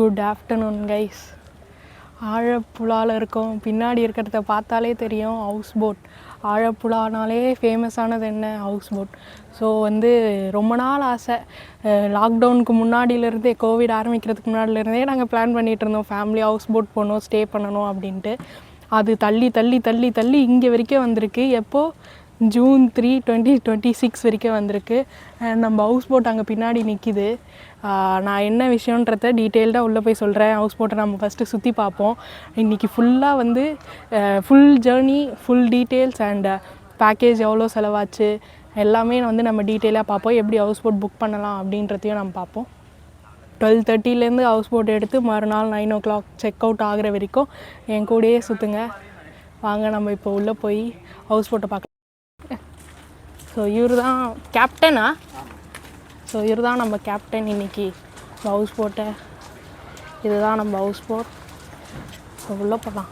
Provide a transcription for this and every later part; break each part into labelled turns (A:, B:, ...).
A: Good afternoon guys ஆழப்புழாவில் இருக்கோம். பின்னாடி இருக்கிறத பார்த்தாலே தெரியும் ஹவுஸ் போட் ஆழப்புழானாலே ஃபேமஸானது என்ன? ஹவுஸ் போட் ஸோ வந்து ரொம்ப நாள் ஆசை. லாக்டவுனுக்கு முன்னாடியிலேருந்தே கோவிட் ஆரம்பிக்கிறதுக்கு முன்னாடியிலேருந்தே நாங்கள் பிளான் பண்ணிகிட்டு இருந்தோம். ஃபேமிலி ஹவுஸ் போட் போகணும் ஸ்டே பண்ணணும் அப்படின்ட்டு. அது தள்ளி தள்ளி தள்ளி தள்ளி இங்கே வரைக்கும் வந்திருக்கு. எப்போது June three twenty twenty six வரைக்கும் வந்திருக்கு. நம்ம ஹவுஸ் போட் அங்கே பின்னாடி நிற்கிது நான் என்ன விஷயன்றத டீட்டெயில்டாக உள்ளே போய் சொல்கிறேன் ஹவுஸ் போட்டை நம்ம ஃபஸ்ட்டு சுற்றி பார்ப்போம். இன்றைக்கி ஃபுல்லாக வந்து full journey full details and package எவ்வளோ செலவாச்சு எல்லாமே வந்து நம்ம டீட்டெயிலாக பார்ப்போம். எப்படி ஹவுஸ் போட் புக் பண்ணலாம் அப்படின்றதையும் நம்ம பார்ப்போம். டுவெல் தேர்ட்டிலேருந்து ஹவுஸ் போட் எடுத்து மறுநாள் nine o'clock check out ஆகிற வரைக்கும் என் கூடயே சுற்றுங்க வாங்க நம்ம இப்போ உள்ளே போய் ஹவுஸ் போட்டை பார்க்கலாம். ஸோ இவர் தான் கேப்டனா ஸோ இவர் தான் நம்ம கேப்டன் இன்னைக்கு. ஹவுஸ் போட்டை இதுதான் நம்ம ஹவுஸ் போட் ஸோ உள்ளே போகலாம்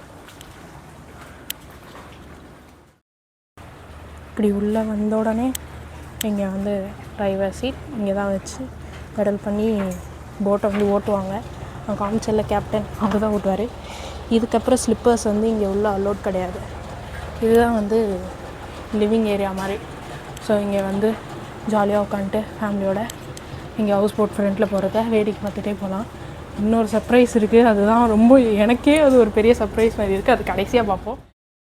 A: இப்படி உள்ளே வந்த உடனே இங்கே வந்து டிரைவர் சீட் இங்கே தான் வச்சு பெடல் பண்ணி போட்டை வந்து ஓட்டுவாங்க. நான் காமிச்சல்ல கேப்டன் அவர் தான் ஓட்டுவார். இதுக்கப்புறம் ஸ்லிப்பர்ஸ் வந்து இங்கே உள்ள அலோட் கிடையாது. இதுதான் வந்து லிவிங் ஏரியா மாதிரி. ஸோ இங்கே வந்து ஜாலியாக உட்காந்துட்டு ஃபேமிலியோட இங்கே ஹவுஸ் போட் ஃப்ரெண்டில் போகிறத வேடிக்கை பார்த்துட்டே போகலாம். இன்னொரு சர்ப்ரைஸ் இருக்குது அதுதான் ரொம்ப எனக்கே அது ஒரு பெரிய சர்ப்ரைஸ் மாதிரி இருக்குது அது கடைசியாக பார்ப்போம்.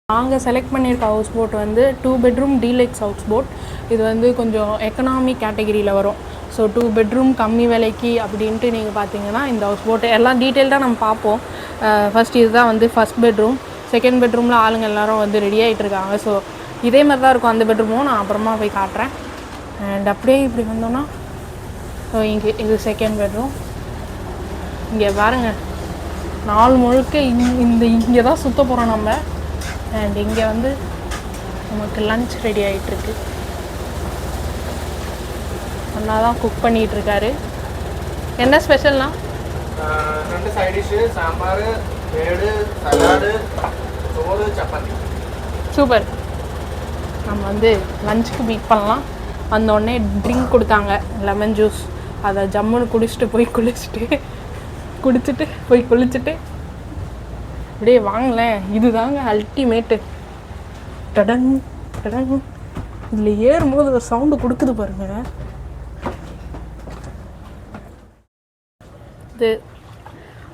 A: நாங்கள் செலக்ட் பண்ணியிருக்க ஹவுஸ் போட் வந்து two bedroom deluxe house boat இது வந்து கொஞ்சம் எக்கனாமி கேட்டகிரியில் வரும். ஸோ டூ பெட்ரூம் கம்மி விலைக்கு அப்படின்ட்டு நீங்கள் பார்த்தீங்கன்னா இந்த ஹவுஸ் போட்டு எல்லாம் டீட்டெயில்டாக நம்ம பார்ப்போம். Uh, ஃபர்ஸ்ட் இதுதான் வந்து ஃபஸ்ட் பெட்ரூம் செகண்ட் பெட்ரூமில் ஆளுங்க எல்லாரும் வந்து ரெடி ஆகிட்டு இருக்காங்க. ஸோ இதே மாதிரி தான் இருக்கும் அந்த பெட்ரூமும் நான் அப்புறமா போய் காட்டுறேன். அண்ட் அப்படியே இப்படி வந்தோன்னா இங்கே இது செகண்ட் பெட்ரூம் இங்கே பாருங்க. நாள் முழுக்க இந்த இங்கே தான் சுத்த போகிறோம் நம்ம. அண்ட் இங்கே வந்து நமக்கு லஞ்ச் ரெடி ஆகிட்டுருக்கு அண்ணா தான் குக் பண்ணிகிட்டு இருக்காரு என்ன ஸ்பெஷல்னா
B: ரெண்டு சைட் டிஷ்ஷு சாம்பார் பேடு சலாடு சோறு சப்பாத்தி.
A: சூப்பர் நம்ம வந்து லஞ்சுக்கு மீட் பண்ணலாம். வந்தோடனே ட்ரிங்க் கொடுத்தாங்க. லெமன் ஜூஸ் அதை ஜம்முன்னு குடிச்சிட்டு போய் குளிச்சுட்டு குடிச்சிட்டு போய் குளிச்சுட்டு அப்படியே வாங்கலேன். இதுதாங்க அல்டிமேட்டு டடங் டடங். இதில் ஏறும்போது ஒரு சவுண்டு கொடுக்குது பாருங்க. இது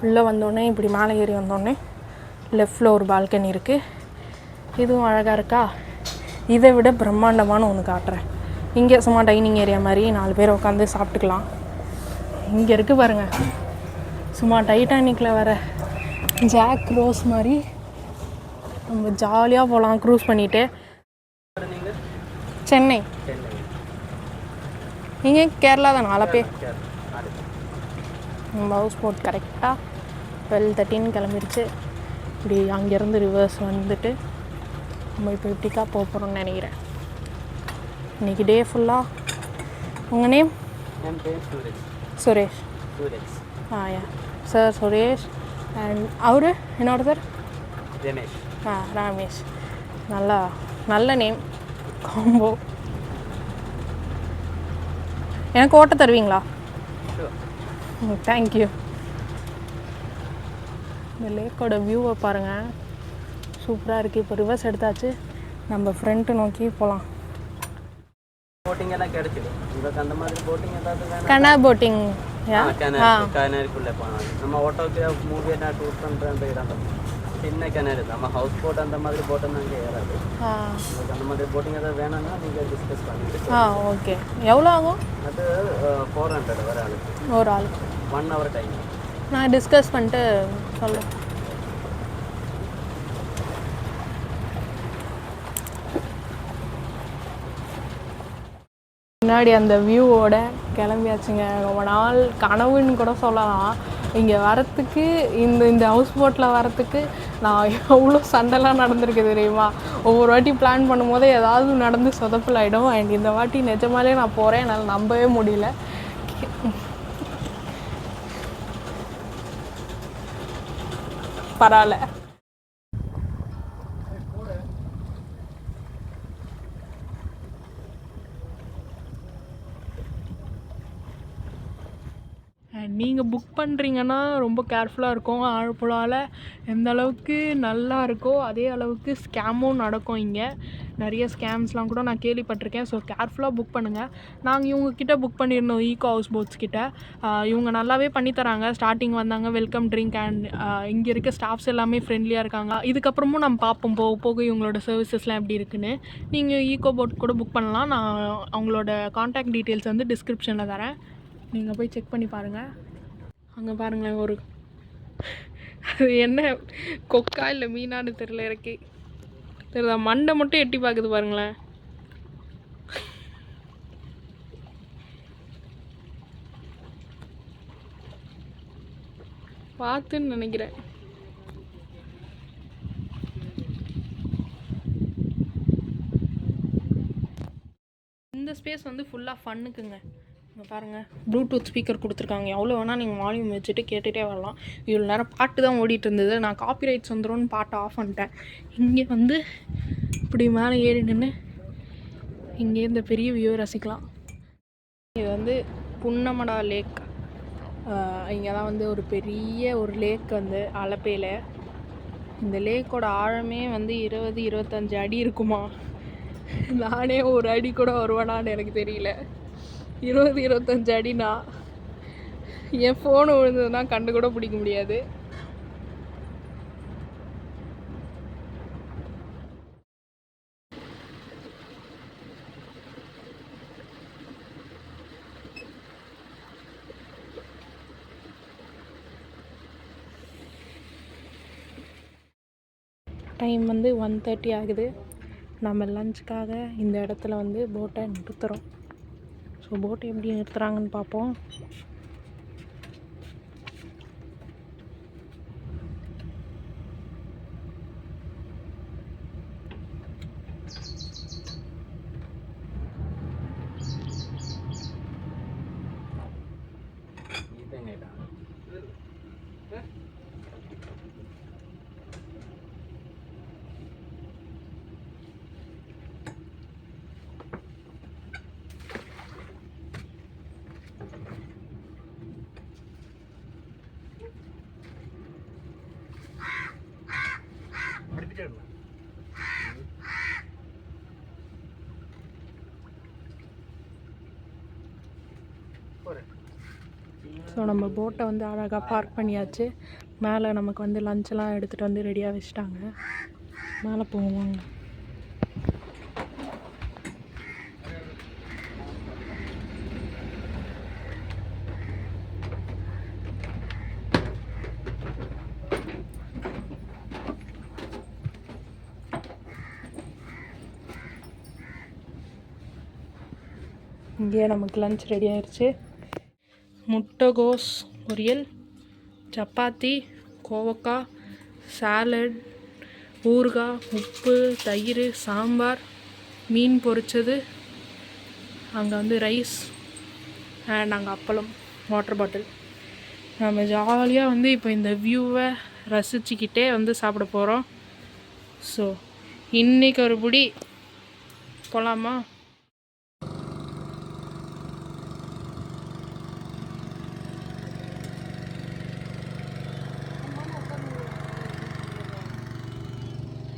A: உள்ளே வந்தோடனே இப்படி மேலே ஏறி வந்தோடனே லெஃப்டில் ஒரு பால்கனி இருக்குது இதுவும் அழகாக இருக்கா? இதை விட பிரம்மாண்டமான ஒன்று காட்டுறேன். இங்கே சும்மா டைனிங் ஏரியா மாதிரி நாலு பேர் உட்காந்து சாப்பிட்டுக்கலாம். இங்கே இருக்குது பாருங்கள் சும்மா டைட்டானிக்கில் வர ஜாக் ரோஸ் மாதிரி நம்ம ஜாலியாக போகலாம் க்ரூஸ் பண்ணிட்டு. சென்னை. நீங்கள் கேரளா தான் நாலு பேர். நம்ம ஹவுஸ் போட் கரெக்டாக டுவெல் தேர்ட்டின்னு கிளம்பிருச்சு. இப்படி அங்கேருந்து ரிவர்ஸ் வந்துட்டு நம்ம இப்போ இப்படிக்கா போக போகிறோம்னு நினைக்கிறேன். இன்னைக்கு டே ஃபுல்லாக உங்கள் name Suresh. Ah yeah. Sir Suresh. And அவரு? என்னோட சார்
B: ரமேஷ்.
A: ஆ ராமேஷ். நல்லா நல்ல நேம் காம்போ எனக்கு ஓட்ட தருவீங்களா? தேங்க்யூ இந்த லேக்கோட வியூவை பாருங்கள் சூப்பராக இருக்குது இப்போ ரிவர்ஸ் எடுத்தாச்சு. நம்ம ஃப்ரண்ட்டு நோக்கி போகலாம்
B: போட்டிங் எல்லாம் உங்களுக்கு அந்த மாதிரி போட்டிங் ஏதாவது
A: கனா போட்டிங்
B: கிணறுக்குள்ளே போகலாம். நம்ம ஓட்டோக்கு மூவி என்ன டூர் பண்ணுற அந்த இடம். சின்ன கிணறு நம்ம ஹவுஸ் போட் அந்த மாதிரி போட்டோம் அங்கே ஏறாது. உங்களுக்கு அந்த மாதிரி போட்டிங் ஏதாவது வேணும்னா நீங்கள் டிஸ்கஸ் பண்ணிட்டு
A: ஆ ஓகே எவ்வளோ ஆகும்?
B: அது ஃபோர் ஹண்ட்ரட் வர ஆளுக்கு
A: ஒரு ஆள்.
B: ஒன் ஹவர் டைம்
A: நான் டிஸ்கஸ் பண்ணிட்டு சொல்லுறேன் முன்னாடி அந்த வியூவோட கிளம்பியாச்சுங்க. ரொம்ப நாள் கனவுன்னு கூட சொல்லலாம். இங்கே வரத்துக்கு இந்த இந்த ஹவுஸ் போட்டில் வரத்துக்கு நான் எவ்வளோ சண்டைலாம் நடந்திருக்கு தெரியுமா? ஒவ்வொரு வாட்டி பிளான் பண்ணும்போது ஏதாவது நடந்து சொதப்பில் ஆகிடும் அண்ட் இந்த வாட்டி நிஜமாலே நான் போகிறேன் என்னால் நம்பவே முடியல. பரவாயில்ல. நீங்கள் புக் பண்ணுறீங்கன்னா ரொம்ப கேர்ஃபுல்லாக இருக்கும். ஆழப்புழாவில் எந்த அளவுக்கு நல்லா இருக்கோ அதே அளவுக்கு ஸ்கேமும் நடக்கும் இங்கே. நிறைய ஸ்கேம்ஸ்லாம் கூட நான் கேள்விப்பட்டிருக்கேன். ஸோ கேர்ஃபுல்லாக புக் பண்ணுங்கள் நாங்கள் இவங்கக்கிட்ட புக் பண்ணியிருந்தோம் ஈகோ ஹவுஸ் போட்ஸ் கிட்ட இவங்க நல்லாவே பண்ணித்தராங்க ஸ்டார்டிங் வந்தாங்க வெல்கம் ட்ரிங்க் அண்ட் இங்கே இருக்க ஸ்டாஃப்ஸ் எல்லாமே ஃப்ரெண்ட்லியாக இருக்காங்க. இதுக்கப்புறமும் நம்ம பார்ப்போம். போக போக இவங்களோட சர்வீசஸ்லாம் எப்படி இருக்குன்னு. நீங்கள் ஈகோ போட் கூட புக் பண்ணலாம். நான் அவங்களோட காண்டாக்ட் டீட்டெயில்ஸ் வந்து டிஸ்கிரிப்ஷனில் தரேன். நீங்கள் போய் செக் பண்ணி பாருங்கள் அங்கே பாருங்களேன் ஒரு அது என்ன? கொக்கா இல்லை மீனான்னு தெரில இறக்கி தெரியுதா? மண்டை மட்டும் எட்டி பார்க்குது பாருங்களேன். பார்த்துன்னு நினைக்கிறேன். இந்த ஸ்பேஸ் வந்து ஃபுல்லாக ஃபன்னுக்குங்க பாருங்கள் ப்ளூடூத் ஸ்பீக்கர் கொடுத்துருக்காங்க. எவ்வளோ வேணால் நீங்கள் வால்யூம் வச்சுட்டு கேட்டுகிட்டே வரலாம். இவ்வளோ நேரம் பாட்டு தான் ஓடிட்டு இருந்தது. நான் காப்பிரைட்ஸ் வந்துடும்னு பாட்டை ஆஃப் பண்ணிட்டேன். இங்கே வந்து இப்படி மேலே ஏறி நின்று இங்கே இந்த பெரிய வியூவை ரசிக்கலாம். இது வந்து புன்னமடா லேக் இங்கே தான் வந்து ஒரு பெரிய ஒரு லேக் வந்து அலப்பையில். இந்த லேக்கோட ஆழமே வந்து இருபது இருபத்தஞ்சு அடி இருக்குமா? நானே ஒரு அடி கூட வருவேனான்னு எனக்கு தெரியல. இருபது இருபத்தஞ்சு அடினா என் ஃபோனு விழுந்ததுன்னா கண்டு கூட பிடிக்க முடியாது. டைம் வந்து ஒன் தேர்ட்டி ஆகுது. நம்ம லஞ்சுக்காக இந்த இடத்துல வந்து போட்டை நிறுத்துகிறோம் ஸோ போட்டை எப்படி நிறுத்துகிறாங்கன்னு பார்ப்போம் ஸோ நம்ம போட்டை வந்து அழகாக பார்க் பண்ணியாச்சு. மேலே நமக்கு வந்து லஞ்செல்லாம் எடுத்துகிட்டு வந்து ரெடியாக வச்சுட்டாங்க. மேலே போவாங்க இங்கேயே நமக்கு லஞ்ச் ரெடி ஆயிடுச்சு முட்டைகோஸ் பொரியல் சப்பாத்தி கோவக்காய் சாலட் ஊறுகாய் உப்பு தயிர் சாம்பார் மீன் பொரிச்சது. அங்கே வந்து ரைஸ் அண்ட் அங்கே அப்பளம் வாட்டர் பாட்டில். நம்ம ஜாலியாக வந்து இப்போ இந்த வியூவை ரசிச்சுக்கிட்டே வந்து சாப்பிட போகிறோம் ஸோ இன்றைக்கி ஒரு பிடி. போகலாமா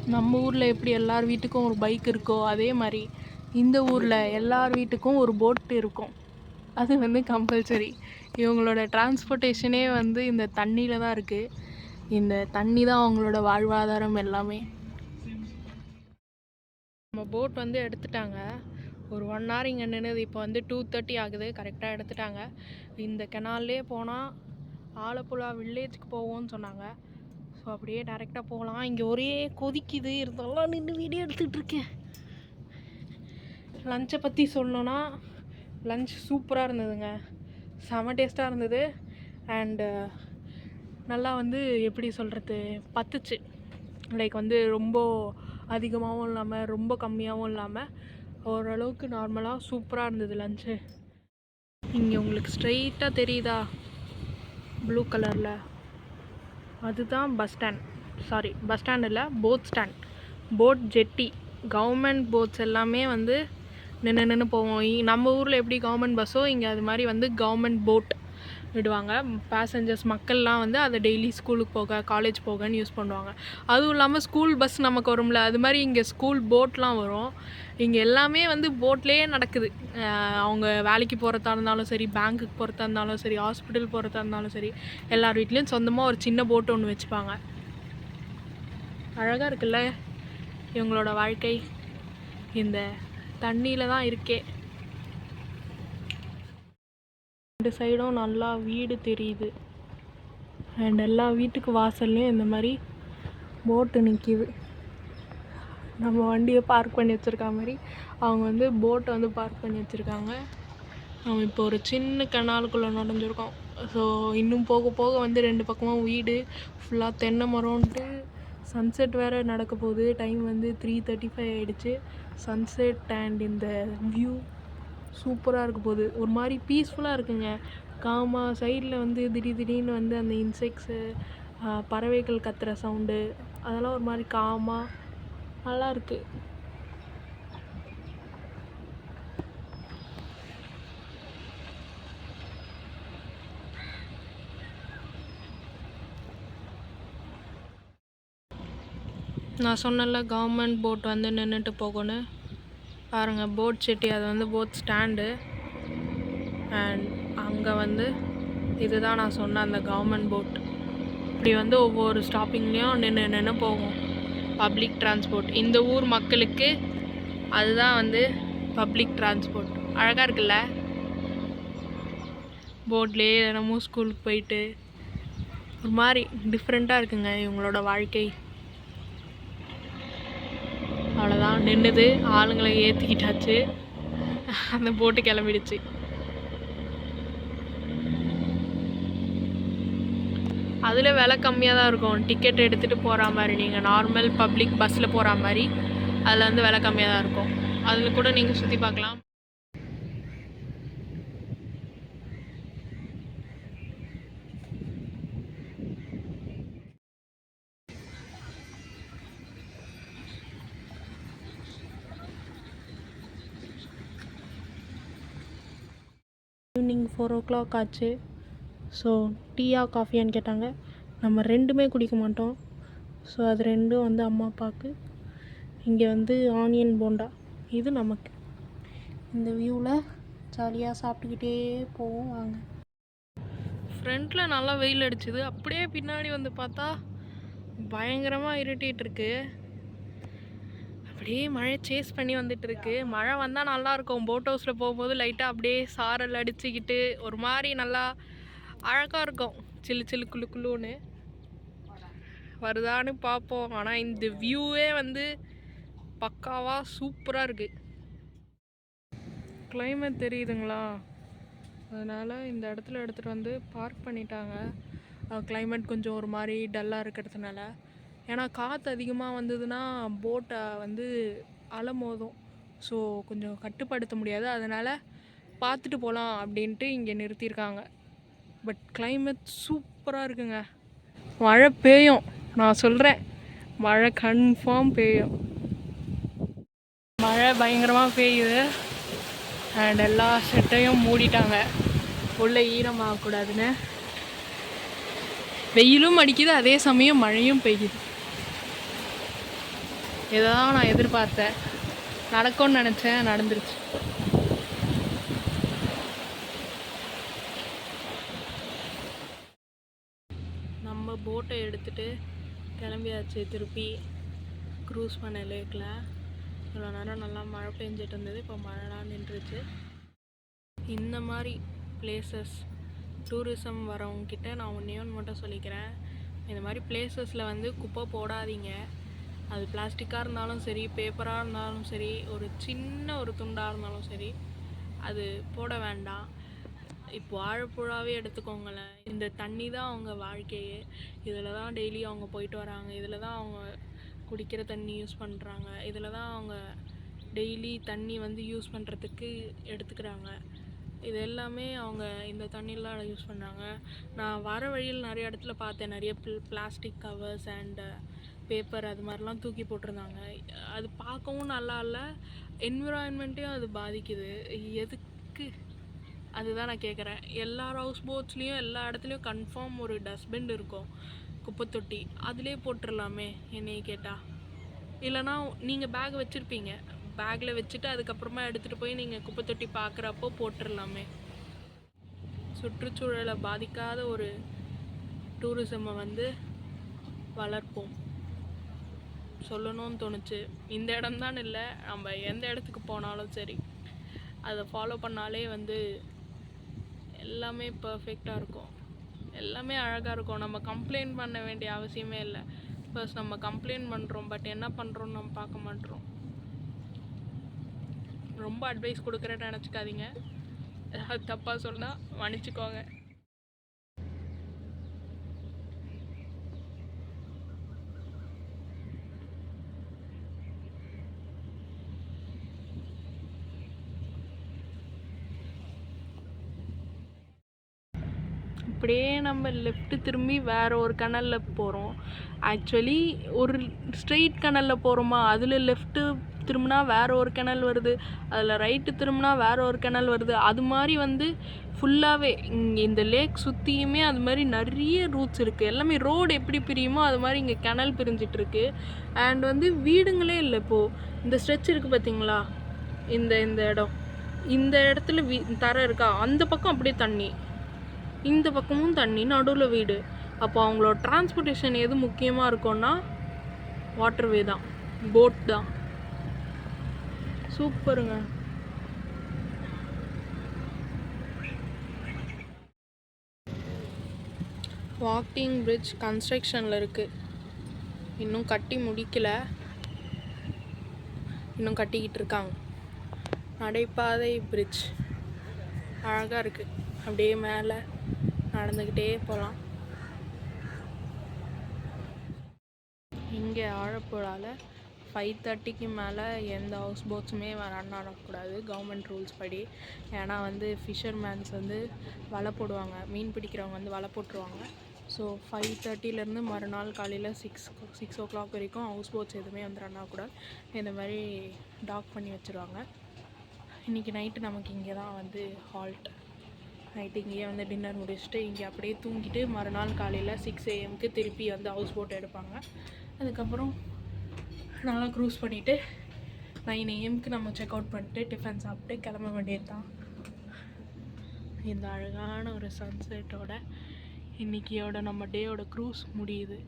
A: நம்ம ஊரில் எப்படி எல்லார் வீட்டுக்கும் ஒரு பைக் இருக்கோ அதே மாதிரி இந்த ஊரில் எல்லார் வீட்டுக்கும் ஒரு போட் இருக்கும். அது வந்து கம்பல்சரி இவங்களோட டிரான்ஸ்போர்ட்டேஷனே வந்து இந்த தண்ணியில் தான் இருக்குது இந்த தண்ணி தான் அவங்களோட வாழ்வாதாரம் எல்லாமே. நம்ம போட் வந்து எடுத்துட்டாங்க. ஒரு ஒன் ஹவர் இங்கே நின்றுது இப்போ வந்து டூ தேர்ட்டி ஆகுது. கரெக்டாக எடுத்துட்டாங்க. இந்த கெனால்லே போனால் ஆலப்புழா வில்லேஜுக்கு போவோம்னு சொன்னாங்க. ஸோ அப்படியே டேரெக்டாக போகலாம். இங்கே ஒரே கொதிக்குது. இருந்தாலும் நின்று வீடியோ எடுத்துகிட்ருக்கேன் லஞ்சை பற்றி சொல்லணுன்னா லஞ்ச் சூப்பராக இருந்ததுங்க. செம டேஸ்ட்டாக இருந்தது. அண்டு நல்லா வந்து எப்படி சொல்கிறது பத்துச்சு. லைக் வந்து ரொம்ப அதிகமாகவும் இல்லாமல் ரொம்ப கம்மியாகவும் இல்லாமல் ஓரளவுக்கு நார்மலாக சூப்பராக இருந்தது லஞ்சு இங்கே உங்களுக்கு ஸ்ட்ரைட்டாக தெரியுதா? ப்ளூ கலரில் அதுதான் bus stand sorry bus stand இல்லை boat stand boat jetty government boats எல்லாமே வந்து நின்று நின்று போவோம். இ- நம்ம ஊரில் எப்படி கவர்மெண்ட் பஸ்ஸோ இங்கே அது மாதிரி வந்து கவர்மெண்ட் போட் விடுவாங்க. பேசஞ்சர்ஸ் மக்கள்லாம் வந்து அதை டெய்லி ஸ்கூலுக்கு போக காலேஜ் போகன்னு யூஸ் பண்ணுவாங்க. அதுவும் இல்லாமல் ஸ்கூல் பஸ் நமக்கு வரும்ல அது மாதிரி இங்கே ஸ்கூல் போட்லாம் வரும். இங்கே எல்லாமே வந்து போட்லேயே நடக்குது. அவங்க வேலைக்கு போகிறதா இருந்தாலும் சரி பேங்க்குக்கு போகிறதா இருந்தாலும் சரி ஹாஸ்பிட்டல் போகிறதா இருந்தாலும் சரி எல்லார் வீட்லேயும் சொந்தமாக ஒரு சின்ன போட் ஒன்று வச்சுப்பாங்க. அழகாக இருக்குல்ல இவங்களோட வாழ்க்கை? இந்த தண்ணியில் தான் இருக்கே. ரெண்டு சைடும் நல்லா வீடு தெரியுது. அண்ட் எல்லா வீட்டுக்கு வாசல்லையும் இந்த மாதிரி போட்டு நிற்கிது நம்ம வண்டியை பார்க் பண்ணி வச்சுருக்க மாதிரி அவங்க வந்து போட்டை வந்து பார்க் பண்ணி வச்சுருக்காங்க. நம்ம இப்போ ஒரு சின்ன கனாலுக்குள்ளே நுழைஞ்சிருக்கோம். ஸோ இன்னும் போக போக வந்து ரெண்டு பக்கமும் வீடு ஃபுல்லாக தென்னை மரம்ன்ட்டு சன்செட் வேறு நடக்க போகுது. டைம் வந்து த்ரீ தேர்ட்டி ஃபைவ் ஆகிடுச்சு சன்செட் அண்ட் இந்த வியூ சூப்பராக இருக்க போகுது. ஒரு மாதிரி பீஸ்ஃபுல்லாக இருக்குங்க. காமா சைடில் வந்து திடீர் திடீர்னு வந்து அந்த இன்செக்ட்ஸு பறவைகள் கத்துற சவுண்டு அதெல்லாம் ஒரு மாதிரி காமா நல்லா இருக்குது நான் சொன்னல கவர்மெண்ட் போட் வந்து நின்றுட்டு போகணும் பாருங்கள் போட் செட்டி அது வந்து போட் ஸ்டாண்டு அண்ட் அங்கே வந்து இதுதான் நான் சொன்ன அந்த கவர்மெண்ட் போட் இப்படி வந்து ஒவ்வொரு ஸ்டாப்பிங்லேயும் நின்று நின்று போகும். பப்ளிக் டிரான்ஸ்போர்ட் இந்த ஊர் மக்களுக்கு அதுதான் வந்து பப்ளிக் டிரான்ஸ்போர்ட் அழகாக இருக்குல்ல? போட்லேயே தினமும் ஸ்கூலுக்கு போயிட்டு ஒரு மாதிரி டிஃப்ரெண்ட்டாக இருக்குங்க இவங்களோட வாழ்க்கை. தான் நின்றுது ஆளுங்களை ஏற்றிக்கிட்டாச்சு அந்த போட்டு கிளம்பிடுச்சு. அதில் விலை கம்மியாக தான் இருக்கும். டிக்கெட் எடுத்துகிட்டு போகிற மாதிரி நீங்கள் நார்மல் பப்ளிக் பஸ்ஸில் போகிற மாதிரி அதில் வந்து விலை கம்மியாக தான் இருக்கும். அதில் கூட நீங்கள் சுற்றி பார்க்கலாம். ஃபோர் ஓ கிளாக் ஆச்சு. ஸோ டீயா காஃபியான்னு கேட்டாங்க. நம்ம ரெண்டுமே குடிக்க மாட்டோம். ஸோ அது ரெண்டும் வந்து அம்மா அப்பாவுக்கு இங்கே வந்து ஆனியன் போண்டா. இது நமக்கு. இந்த வியூவில் ஜாலியாக சாப்பிட்டுக்கிட்டே போவோம் வாங்க. ஃப்ரண்ட்டில் நல்லா வெயில் அடிச்சுது. அப்படியே பின்னாடி வந்து பார்த்தா பயங்கரமாக இருட்டிகிட்டுருக்கு அப்படியே மழை சேஸ் பண்ணி வந்துட்டு இருக்கு மழை வந்தால் நல்லா இருக்கும். போட் ஹவுஸில் போகும்போது லைட்டாக அப்படியே சாரல் அடிச்சுக்கிட்டு ஒரு மாதிரி நல்லா அழகாக இருக்கும். சில்லு சில்லு குளு குளுன்னு. வருதான்னு பார்ப்போம். ஆனால் இந்த வியூவே வந்து பக்காவாக சூப்பராக இருக்கு. கிளைமேட் தெரியுதுங்களா? அதனால் இந்த இடத்துல எடுத்துகிட்டு வந்து பார்க் பண்ணிட்டாங்க. கிளைமேட் கொஞ்சம் ஒரு மாதிரி டல்லாக இருக்கிறதுனால. ஏன்னா காற்று அதிகமாக வந்ததுன்னா போட்டை வந்து அலை மோதும் ஸோ கொஞ்சம் கட்டுப்படுத்த முடியாது. அதனால் பார்த்துட்டு போகலாம் அப்படின்ட்டு இங்கே நிறுத்தியிருக்காங்க பட் கிளைமேட் சூப்பராக இருக்குங்க. மழை பெய்யும். நான் சொல்கிறேன் மழை கன்ஃபார்ம் பெய்யும். மழை பயங்கரமாக பெய்யுது. அண்ட் எல்லா செட்டையும் மூடிட்டாங்க. உள்ளே ஈரமாகக்கூடாதுன்னு வெயிலும் அடிக்குது. அதே சமயம் மழையும் பெய்யுது. இதை தான் நான் எதிர்பார்த்தேன். நடக்கும்னு நினச்சேன் நடந்துருச்சு. நம்ம போட்டை எடுத்துட்டு கிளம்பியாச்சு திருப்பி க்ரூஸ் பண்ண லேக்கில் இவ்வளோ நேரம் நல்லா மழை பெஞ்சிட்டு இருந்தது இப்போ மழைலாம் நின்றுச்சு. இந்த மாதிரி பிளேசஸ் டூரிசம் வரவங்கக்கிட்ட நான் ஒன்றே ஒன்று மட்டும் சொல்லிக்கிறேன். இந்த மாதிரி பிளேசஸில் வந்து குப்பை போடாதீங்க. அது பிளாஸ்டிக்காக இருந்தாலும் சரி பேப்பராக இருந்தாலும் சரி ஒரு சின்ன ஒரு துண்டாக இருந்தாலும் சரி அது போட வேண்டாம். இப்போ ஆழப்புழாவே எடுத்துக்கோங்களேன். இந்த தண்ணி தான் அவங்க வாழ்க்கையே. இதில் தான் டெய்லி அவங்க போயிட்டு வராங்க. இதில் தான் அவங்க குடிக்கிற தண்ணி யூஸ் பண்ணுறாங்க. இதில் தான் அவங்க டெய்லி தண்ணி வந்து யூஸ் பண்ணுறதுக்கு எடுத்துக்கிறாங்க. இது எல்லாமே அவங்க இந்த தண்ணிலாம் யூஸ் பண்ணுறாங்க. நான் வர வழியில் நிறைய இடத்துல பார்த்தேன். நிறைய பிளாஸ்டிக் கவர்ஸ் அண்டு பேப்பர் அது மாதிரிலாம் தூக்கி போட்டிருந்தாங்க. அது பார்க்கவும் நல்லா இல்லை என்விரான்மெண்ட்டையும் அது பாதிக்குது. எதுக்கு? அதுதான் நான் கேட்குறேன் எல்லா ஹவுஸ் போட்ஸ்லேயும் எல்லா இடத்துலையும் கன்ஃபார்ம் ஒரு டஸ்ட்பின் இருக்கும். குப்பை தொட்டி. அதிலே போட்டுடலாமே என்னைய கேட்டால் இல்லைனா நீங்கள் பேக் வச்சுருப்பீங்க. பேக்கில் வச்சுட்டு அதுக்கப்புறமா எடுத்துகிட்டு போய் நீங்கள் குப்பை தொட்டி பார்க்குறப்போ போட்டுடலாமே சுற்றுச்சூழலை பாதிக்காத ஒரு டூரிசமை வந்து வளர்ப்போம். சொல்லணும்னு தோணுச்சு. இந்த இடம்தான் இல்லை. நம்ம எந்த இடத்துக்கு போனாலும் சரி. அதை ஃபாலோ பண்ணாலே வந்து எல்லாமே பர்ஃபெக்டாக இருக்கும். எல்லாமே அழகாக இருக்கும். நம்ம கம்ப்ளைண்ட் பண்ண வேண்டிய அவசியமே இல்லை. ஃபர்ஸ்ட் நம்ம கம்ப்ளைண்ட் பண்ணுறோம் பட் என்ன பண்ணுறோம்னு நம்ம பார்க்க மாட்டோம். ரொம்ப அட்வைஸ் கொடுக்குறேன்னு நினச்சிக்காதீங்க. தப்பாக சொன்னால் மன்னிச்சுக்கோங்க. அப்படியே நம்ம லெஃப்ட் திரும்பி வேறு ஒரு கனலில் போகிறோம் ஆக்சுவலி ஒரு ஸ்ட்ரெயிட் கனலில் போகிறோமா அதில் லெஃப்ட்டு திரும்பினா வேறு ஒரு கிணல் வருது. அதில் ரைட்டு திரும்பினா வேறு ஒரு கிணல் வருது. அது மாதிரி வந்து ஃபுல்லாகவே இந்த லேக் சுற்றியுமே அது மாதிரி நிறைய ரூட்ஸ் இருக்குது எல்லாமே ரோடு எப்படி பிரியுமோ அது மாதிரி இங்கே கிணல் பிரிஞ்சிட்ருக்கு. அண்ட் வந்து வீடுங்களே இல்லை இப்போது இந்த ஸ்ட்ரெச் இருக்குது பார்த்தீங்களா இந்த இந்த இடம். இந்த இடத்துல வீ தர இருக்கா? அந்த பக்கம் அப்படியே தண்ணி. இந்த பக்கமும் தண்ணி நடுவில் வீடு. அப்போ அவங்களோட டிரான்ஸ்போர்ட்டேஷன் எது முக்கியமாக இருக்கும்னா வாட்டர்வே தான். போட் தான். சூப்பருங்க. வாக்கிங் பிரிட்ஜ் கன்ஸ்ட்ரக்ஷனில் இருக்குது இன்னும் கட்டி முடிக்கல. இன்னும் கட்டிக்கிட்டு இருக்காங்க. நடைபாதை பிரிட்ஜ் அழகாக இருக்குது அப்படியே மேலே நடந்துக்கிட்டே போகலாம் இங்கே ஆழப்புழாவில் ஃபைவ் தேர்ட்டிக்கு மேலே எந்த ஹவுஸ் போட்ஸுமே ரன் ஆடக்கூடாது கவர்மெண்ட் ரூல்ஸ் படி. ஏன்னா வந்து ஃபிஷர்மேன்ஸ் வந்து வலை போடுவாங்க. மீன் பிடிக்கிறவங்க வந்து வலை போட்டுருவாங்க. ஸோ ஃபைவ் தேர்ட்டிலேருந்து மறுநாள் காலையில் சிக்ஸ் சிக்ஸ் ஓ கிளாக் வரைக்கும் ஹவுஸ் போட்ஸ் எதுவுமே வந்து ரன் ஆகக்கூடாது. இந்த மாதிரி டாக் பண்ணி வச்சுருவாங்க. இன்றைக்கி நைட்டு நமக்கு இங்கே தான் வந்து ஹால்ட் நைட்டு இங்கேயே வந்து டின்னர் முடிச்சுட்டு இங்கே அப்படியே தூங்கிட்டு மறுநாள் காலையில் சிக்ஸ் ஏஎம்க்கு திருப்பி வந்து ஹவுஸ் போட் எடுப்பாங்க. அதுக்கப்புறம் நல்லா க்ரூஸ் பண்ணிவிட்டு நைன் ஏஎம்க்கு நம்ம செக் அவுட் பண்ணிட்டு டிஃபன் சாப்பிட்டு கிளம்ப வேண்டியது தான் இந்த அழகான ஒரு சன்செட்டோட இன்றைக்கியோட நம்ம டேயோட க்ரூஸ் முடியுது.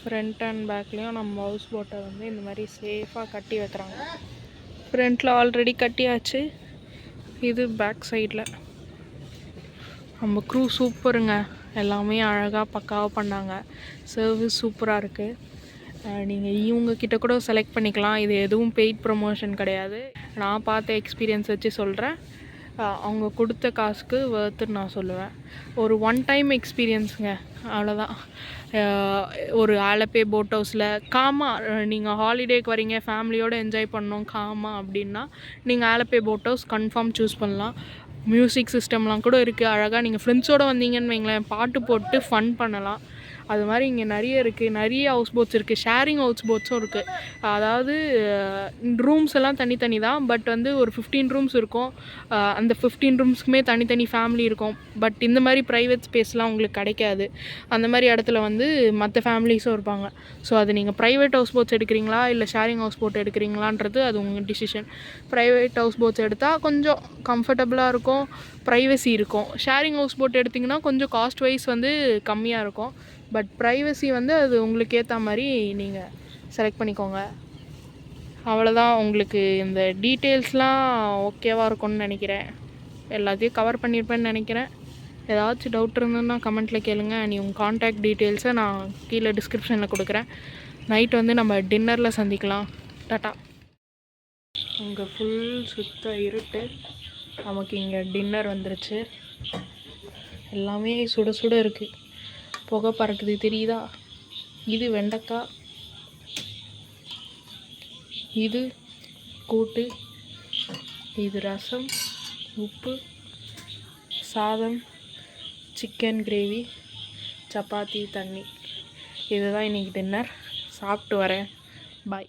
A: ஃப்ரண்ட் அண்ட் பேக்லேயும் நம்ம ஹவுஸ் போட்டை வந்து இந்த மாதிரி சேஃபாக கட்டி வைக்கிறாங்க. ஃப்ரண்ட்டில் ஆல்ரெடி கட்டியாச்சு. இது பேக் சைடில் நம்ம க்ரூ சூப்பருங்க. எல்லாமே அழகாக பக்காவாக பண்ணாங்க. சர்வீஸ் சூப்பராக இருக்குது நீங்கள் இவங்க கிட்ட கூட செலக்ட் பண்ணிக்கலாம். இது எதுவும் பெய்ட் ப்ரமோஷன் கிடையாது. நான் பார்த்த எக்ஸ்பீரியன்ஸ் வச்சு சொல்கிறேன் அவங்க கொடுத்த காசுக்கு வேர்த்துன்னு நான் சொல்லுவேன். ஒரு ஒன் டைம் எக்ஸ்பீரியன்ஸுங்க அவ்வளோதான் ஒரு ஆலப்பே போட் ஹவுஸில் காமா நீங்கள் ஹாலிடேக்கு வரீங்க ஃபேமிலியோடு என்ஜாய் பண்ணோம் காமா அப்படின்னா நீங்கள் Alleppey boat house confirm choose பண்ணலாம். மியூசிக் சிஸ்டம்லாம் கூட இருக்குது அழகாக நீங்கள் ஃப்ரெண்ட்ஸோடு வந்தீங்கன்னு வைங்களேன் பாட்டு போட்டு ஃபன் பண்ணலாம். அது மாதிரி இங்கே நிறைய இருக்குது நிறைய ஹவுஸ் போட்ஸ் இருக்குது ஷேரிங் ஹவுஸ் போட்ஸும் இருக்குது அதாவது ரூம்ஸ் எல்லாம் தனித்தனி தான். பட் வந்து ஒரு ஃபிஃப்டீன் ரூம்ஸ் இருக்கும். அந்த ஃபிஃப்டீன் ரூம்ஸ்க்குமே தனித்தனி ஃபேமிலி இருக்கும். பட் இந்த மாதிரி ப்ரைவேட் ஸ்பேஸ்லாம் உங்களுக்கு கிடைக்காது. அந்த மாதிரி இடத்துல வந்து மற்ற ஃபேமிலிஸும் இருப்பாங்க. ஸோ அது நீங்கள் ப்ரைவேட் ஹவுஸ் போட்ஸ் எடுக்கிறீங்களா? இல்லை ஷேரிங் ஹவுஸ் போட் எடுக்கிறீங்களான்றது அது உங்கள் டிசிஷன் ப்ரைவேட் ஹவுஸ் போட்ஸ் எடுத்தால் கொஞ்சம் கம்ஃபர்டபுளாக இருக்கும். ப்ரைவசி இருக்கும். ஷேரிங் ஹவுஸ் போட் எடுத்திங்கன்னா கொஞ்சம் காஸ்ட் வைஸ் வந்து கம்மியாக இருக்கும். பட் ப்ரைவசி வந்து அது உங்களுக்கு ஏற்ற மாதிரி நீங்கள் செலக்ட் பண்ணிக்கோங்க. அவ்வளோதான் உங்களுக்கு இந்த டீட்டெயில்ஸ்லாம் ஓகேவாக இருக்கும்னு நினைக்கிறேன். எல்லாத்தையும் கவர் பண்ணியிருப்பேன்னு நினைக்கிறேன். ஏதாச்சும் டவுட் இருந்ததுன்னா கமெண்ட்டில் கேளுங்க. நீ உங்கள் காண்டாக்ட் டீட்டெயில்ஸை நான் கீழே டிஸ்கிரிப்ஷனில் கொடுக்குறேன். நைட் வந்து நம்ம டின்னரில் சந்திக்கலாம். டாட்டா அங்கே ஃபுல் சுத்த இருட்டு. நமக்கு இங்கே டின்னர் வந்துருச்சு. எல்லாமே சுட சுட இருக்குது புகை பறக்குது தெரியுதா? இது வெண்டைக்காய் இது கூட்டு. இது ரசம் உப்பு சாதம் சிக்கன் கிரேவி சப்பாத்தி தண்ணி. இதுதான் இன்றைக்கி டின்னர் சாப்பிட்டு வரேன். Bye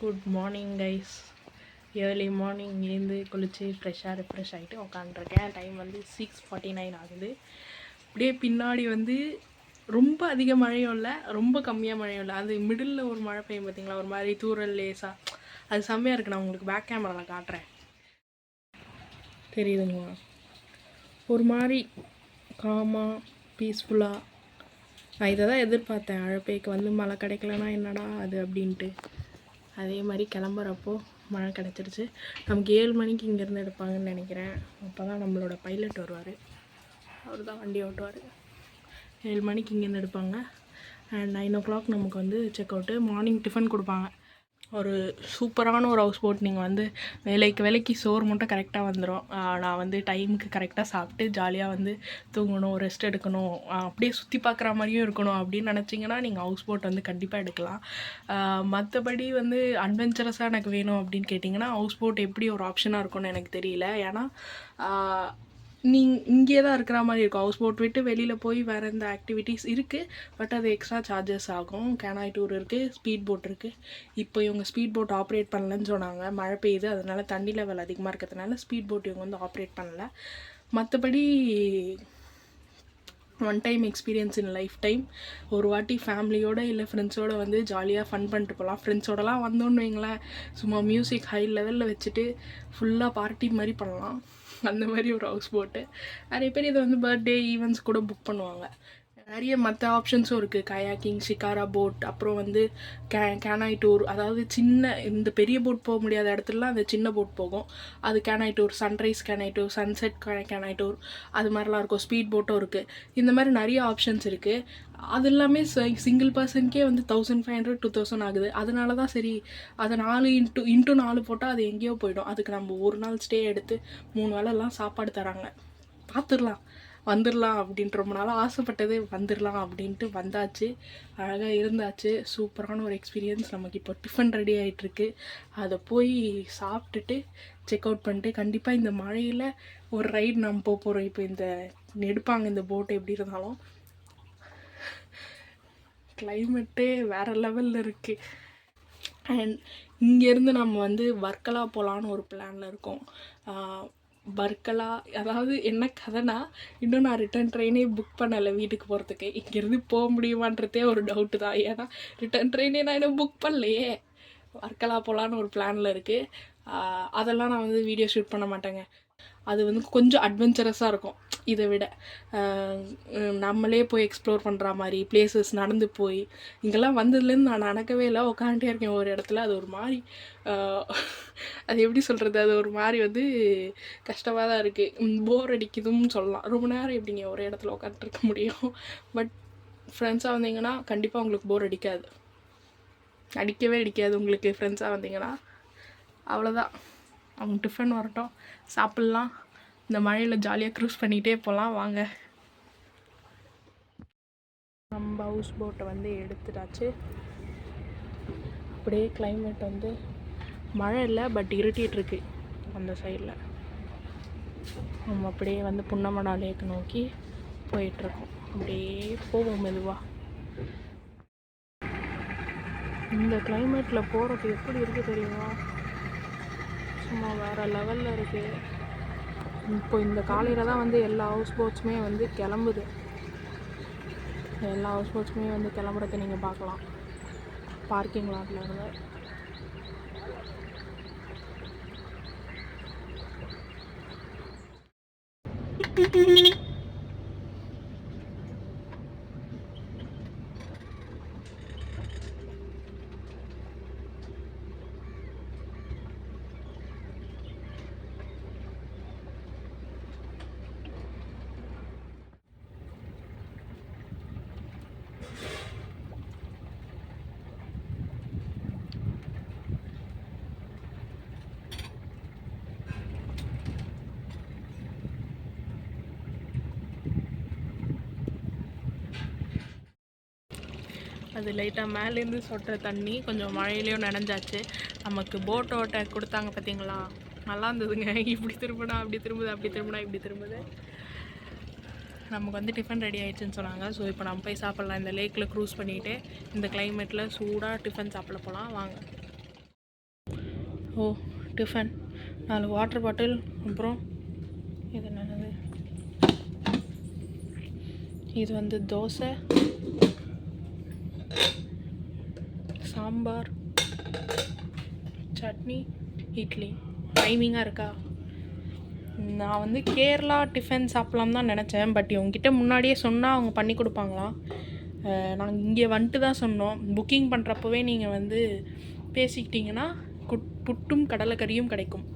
A: good morning guys early morning எழுந்து குளித்து ஃப்ரெஷ்ஷாக ரிஃப்ரெஷ் ஆகிட்டு உக்காண்ட்ருக்கேன் டைம் வந்து சிக்ஸ் ஃபார்ட்டி நைன் ஆகுது. அப்படியே பின்னாடி வந்து ரொம்ப அதிக மழையும் இல்லை ரொம்ப கம்மியாக மழையும் இல்லை. அது மிடில் ஒரு மழை பெய்யும் பார்த்தீங்களா ஒரு மாதிரி தூரல் லேசாக அது செம்மையாக இருக்குது நான் உங்களுக்கு பேக் கேமராவில் காட்டுறேன். தெரியுதுங்களா? ஒரு மாதிரி காமாக பீஸ்ஃபுல்லாக நான் இதை தான் எதிர்பார்த்தேன். அழப்பேக்கு வந்து மழை கிடைக்கலனா என்னடா அது அப்படின்ட்டு. அதே மாதிரி கிளம்புறப்போ மழை கிடச்சிருச்சு. நமக்கு ஏழு மணிக்கு இங்கேருந்து எடுப்பாங்கன்னு நினைக்கிறேன். அப்போ தான் நம்மளோட பைலட் வருவார். அவர் தான் வண்டி ஓட்டுவார். ஏழு மணிக்கு இங்கேருந்து எடுப்பாங்க. அண்ட் நைன் ஓ கிளாக் நமக்கு வந்து செக் அவுட்டு மார்னிங் டிஃபன் கொடுப்பாங்க. ஒரு சூப்பரான ஒரு ஹவுஸ் போட் நீங்கள் வந்து வேலைக்கு வேலைக்கு சோறு மட்டும் கரெக்டாக வந்துடும் நான் வந்து டைமுக்கு கரெக்டாக சாப்பிட்டு ஜாலியாக வந்து தூங்கணும் ரெஸ்ட் எடுக்கணும் அப்படியே சுற்றி பார்க்குற மாதிரியும் இருக்கணும் அப்படின்னு நினச்சிங்கன்னா நீங்கள் ஹவுஸ் போட் வந்து கண்டிப்பாக எடுக்கலாம். மற்றபடி வந்து அட்வென்ச்சரஸாக எனக்கு வேணும் அப்படின்னு கேட்டிங்கன்னா ஹவுஸ் போட் எப்படி ஒரு ஆப்ஷனாக இருக்கும்னு எனக்கு தெரியல. ஏன்னா நீ இங்கே தான் இருக்கிற மாதிரி இருக்கும். ஹவுஸ் போட் விட்டு வெளியில் போய் வேறு எந்த ஆக்டிவிட்டீஸ் இருக்குது பட் அது எக்ஸ்ட்ரா சார்ஜஸ் ஆகும். கேனாய் டூர் இருக்குது ஸ்பீட் போட் இருக்குது இப்போ இவங்க ஸ்பீட் போட் ஆப்ரேட் பண்ணலன்னு சொன்னாங்க. மழை பெய்யுது அதனால தண்ணி லெவல் அதிகமாக இருக்கிறதுனால ஸ்பீட் போட் இவங்க வந்து ஆப்ரேட் பண்ணல. மற்றபடி one time experience in lifetime ஒரு வாட்டி ஃபேமிலியோட இல்லை ஃப்ரெண்ட்ஸோடு வந்து ஜாலியாக ஃபன் பண்ணிட்டு போகலாம் ஃப்ரெண்ட்ஸோடலாம் வந்தோன்னு வைங்களேன். சும்மா மியூசிக் ஹை லெவலில் வச்சுட்டு ஃபுல்லாக பார்ட்டி மாதிரி பண்ணலாம். அந்த மாதிரி ஒரு ஹவுஸ் போட்டு நிறைய பேர் இதை வந்து பர்த்டே ஈவெண்ட்ஸ் கூட புக் பண்ணுவாங்க. நிறைய மற்ற ஆப்ஷன்ஸும் இருக்குது கயாக்கிங் ஷிகாரா போட் அப்புறம் வந்து கே கேனாய் டூர் அதாவது சின்ன இந்த பெரிய போட் போக முடியாத இடத்துலலாம் அந்த சின்ன போட் போகும். அது canoe tour sunrise canoe tour sunset canoe tour அது மாதிரிலாம் இருக்கும். ஸ்பீட் போட்டும் இருக்குது இந்த மாதிரி நிறைய ஆப்ஷன்ஸ் இருக்குது அது எல்லாமே சிங்கிள் பர்சனுக்கே வந்து thousand five hundred two thousand ஆகுது. அதனால தான் சரி அதை நாலு இன்ட்டு இன்ட்டு நாலு போட்டால் அது எங்கேயோ போயிடும். அதுக்கு நம்ம ஒரு நாள் ஸ்டே எடுத்து மூணு வேலைலாம் சாப்பாடு தராங்க. பார்த்துடலாம் வந்துடலாம் அப்படின்ட்டு ரொம்ப நாளாக ஆசைப்பட்டது வந்துடலாம் அப்படின்ட்டு வந்தாச்சு. அழகாக இருந்தாச்சு. சூப்பரான ஒரு எக்ஸ்பீரியன்ஸ் நமக்கு இப்போ டிஃபன் ரெடி ஆகிட்டுருக்கு அதை போய் சாப்பிட்டுட்டு செக் அவுட் பண்ணிட்டு கண்டிப்பாக இந்த மழையில் ஒரு ரைடு நம்ம போக போகிறோம் இப்போ இந்த எடுப்பாங்க இந்த போட்டு எப்படி இருந்தாலும் கிளைமேட்டே வேறு லெவலில் இருக்குது அண்ட் இங்கேருந்து நம்ம வந்து வர்க்கலா போகலான்னு ஒரு பிளானில் இருக்கோம். வர்க்கலா அதாவது என்ன கதைனா இன்னும் நான் ரிட்டர்ன் ட்ரெயினே புக் பண்ணலை வீட்டுக்கு போகிறதுக்கு இங்கேருந்து போக முடியுமான்றதே ஒரு டவுட்டு தான். ஏன்னா ரிட்டன் ட்ரெயினே நான் இன்னும் புக் பண்ணலையே. வர்க்கலா போகலான்னு ஒரு பிளானில் இருக்குது அதெல்லாம் நான் வந்து வீடியோ ஷூட் பண்ண மாட்டேங்க. அது வந்து கொஞ்சம் அட்வென்ச்சரஸாக இருக்கும். இதை விட. நம்மளே போய் எக்ஸ்ப்ளோர் பண்ணுற மாதிரி பிளேசஸ் நடந்து போய் இங்கெல்லாம் வந்ததுலேருந்து நான் நடக்கவே இல்லை. உட்காந்துட்டே இருக்கேன் ஒரு இடத்துல. அது ஒரு மாதிரி அது எப்படி சொல்கிறது அது ஒரு மாதிரி வந்து கஷ்டமாக தான் இருக்குது போர் அடிக்குதுன்னு சொல்லலாம். ரொம்ப நேரம் எப்படிங்க ஒரு இடத்துல உட்காந்துருக்க முடியும்? பட் ஃப்ரெண்ட்ஸாக வந்தீங்கன்னா கண்டிப்பாக உங்களுக்கு போர் அடிக்காது. அடிக்கவே அடிக்காது. உங்களுக்கு ஃப்ரெண்ட்ஸாக வந்தீங்கன்னா. அவ்வளோதான் அவங்க டிஃபன் வரட்டும். சாப்பிட்லாம். இந்த மழையில் ஜாலியாக க்ரூஸ் பண்ணிகிட்டே போகலாம் வாங்க. நம்ம ஹவுஸ் போட்டை வந்து எடுத்துட்டாச்சு. அப்படியே கிளைமேட் வந்து மழை இல்லை பட் இருட்டிகிட்ருக்கு அந்த சைடில் நம்ம அப்படியே வந்து புன்னமடா லேக் நோக்கி போயிட்டுருக்கோம் அப்படியே போவோம் மெதுவாக இந்த கிளைமேட்டில் போகிறது எப்படி இருக்குது தெரியுமா? சும்மா வேறு லெவலில் இருக்குது இப்போ இந்த காலையில் தான் வந்து எல்லா ஹவுஸ் போட்ஸுமே வந்து கிளம்புது. எல்லா ஹவுஸ் போட்ஸுமே வந்து கிளம்புறத நீங்கள் பார்க்கலாம். பார்க்கிங் லாட்டில் இருந்து. அது லைட்டாக மேலேருந்து சொட்டுற தண்ணி கொஞ்சம் மழையிலையும் நனைஞ்சாச்சு. நமக்கு போட் ஓட்ட கொடுத்தாங்க பார்த்தீங்களா நல்லா இருந்ததுங்க. இப்படி திரும்பினா அப்படி திரும்புது அப்படி திரும்பினா இப்படி திரும்புது. நமக்கு வந்து டிஃபன் ரெடி ஆகிடுச்சுன்னு சொன்னாங்க. ஸோ இப்போ நம்ம போய் சாப்பிட்லாம். இந்த லேக்கில் க்ரூஸ் பண்ணிவிட்டு இந்த கிளைமேட்டில் சூடாக டிஃபன் சாப்பிட போகலாம் வாங்க. ஓ டிஃபன் நாலு வாட்டர் பாட்டில் அப்புறம் இது என்னது? இது வந்து தோசை. சாம்பார் சட்னி இட்லி. டைமிங்காக இருக்கா? நான் வந்து கேரளா டிஃபன் சாப்பிட்லாம் தான் நினச்சேன். பட் இவங்ககிட்ட முன்னாடியே சொன்னால் அவங்க பண்ணி கொடுப்பாங்களாம் நாங்கள் இங்கே வந்துட்டு தான் சொன்னோம். புக்கிங் பண்ணுறப்பவே நீங்கள் வந்து பேசிக்கிட்டிங்கன்னா குட் புட்டும் கடலைக்கறியும் கிடைக்கும்.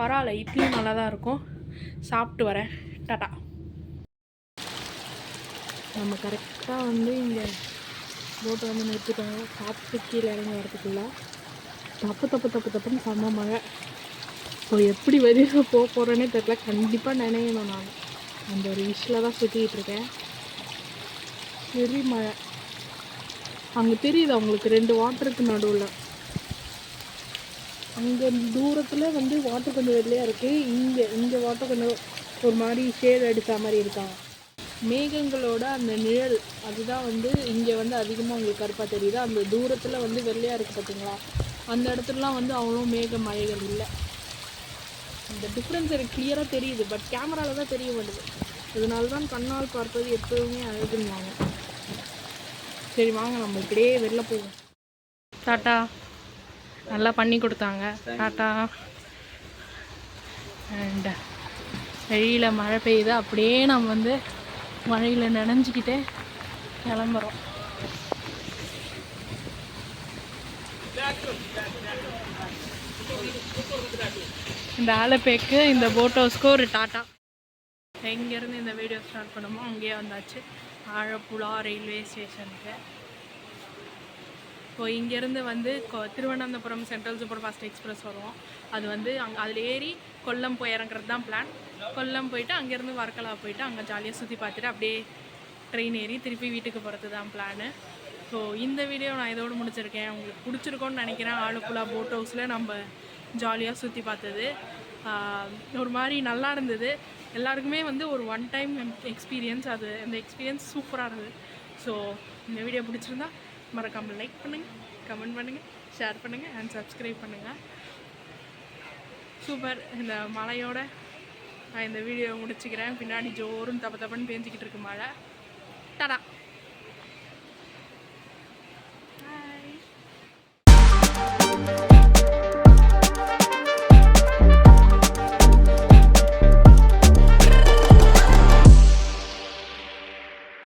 A: பரவாயில்ல இட்லியும் நல்லா தான் இருக்கும். சாப்பிட்டு வரேன். டாட்டா நம்ம கரெக்டாக வந்து இங்கே போட்டை வந்து நிறுத்திட்டாங்க சாப்பிட்டு கீழே இறங்கி வரதுக்குள்ள தப்பு தப்பு தப்பு தப்புன்னு செம்ம மழை. இப்போ எப்படி வெளியில் போக போகிறேன்னே தெரியல. கண்டிப்பாக நினைக்கணும் நான். அந்த ஒரு விஷில் தான் சுற்றிக்கிட்டு இருக்கேன். பெரிய மழை அங்கே தெரியுது அவங்களுக்கு ரெண்டு வாட்டருக்கு நடுவில். அங்கே தூரத்தில் வந்து வாட்டர் கொஞ்சம் வெள்ளையாக இருக்குது இங்கே இங்கே வாட்டர் கொஞ்சம் ஒரு மாதிரி ஷேட் அடித்த மாதிரி இருக்காங்க மேகங்களோட அந்த நிழல் அதுதான் வந்து இங்கே வந்து அதிகமாக உங்களுக்கு கருப்பாக தெரியுது. அந்த தூரத்தில் வந்து வெள்ளையாக இருக்குது பார்த்தீங்களா அந்த இடத்துலலாம் வந்து அவ்வளோ மேக மழைகள் இல்லை. அந்த டிஃப்ரென்ஸ் எனக்கு கிளியராக தெரியுது. பட் கேமராவில் தான் தெரிய மாட்டுது இதனால தான் கண்ணால் பார்ப்பது எப்போவுமே அழகுன்னுவாங்க. சரி வாங்க. நம்ம இப்படியே வெளில போவோம். டாட்டா நல்லா பண்ணி கொடுத்தாங்க. டாட்டா. அண்ட் வெளியில் மழை பெய்யுது. அப்படியே நம்ம வந்து மழையில் நனைஞ்சிக்கிட்டே கிளம்புறோம். இந்த ஆலப்பேக்கு இந்த போட் ஹவுஸ்க்கு ஒரு டாட்டா. எங்கேருந்து இந்த வீடியோ ஸ்டார்ட் பண்ணுமோ அங்கேயே வந்தாச்சு. ஆழப்புழா ரயில்வே ஸ்டேஷனுக்கு இப்போ இங்கேருந்து வந்து Thiruvananthapuram central super fast express வரும். அது வந்து அங்கே அதில் ஏறி கொல்லம் போய் இறங்குறது தான் பிளான் கொல்லம் போயிட்டு அங்கேருந்து வர்க்கலா போயிட்டு அங்கே ஜாலியாக சுற்றி பார்த்துட்டு அப்படியே ட்ரெயின் ஏறி திருப்பி வீட்டுக்கு போகிறது தான் பிளானு ஸோ இந்த வீடியோ நான் இதோடு முடிச்சிருக்கேன். உங்களுக்கு பிடிச்சிருக்கோன்னு நினைக்கிறேன். ஆலப்புழா போட் ஹவுஸில் நம்ம ஜாலியாக சுற்றி பார்த்தது. ஒரு மாதிரி நல்லா இருந்தது. எல்லாருக்குமே வந்து ஒரு ஒன் டைம் எக்ஸ்பீரியன்ஸ் அது. அந்த எக்ஸ்பீரியன்ஸ் சூப்பராக இருந்தது. ஸோ இந்த வீடியோ பிடிச்சிருந்தா மறக்காமல் லைக் பண்ணுங்கள் கமெண்ட் பண்ணுங்கள் ஷேர் பண்ணுங்கள் அண்ட் சப்ஸ்கிரைப் பண்ணுங்கள் சூப்பர் இந்த மழையோட நான் இந்த வீடியோ முடிச்சுக்கிறேன். பின்னாடி ஜோரும் தப்ப தப்பன்னு பேஞ்சிக்கிட்டு இருக்கு மழை.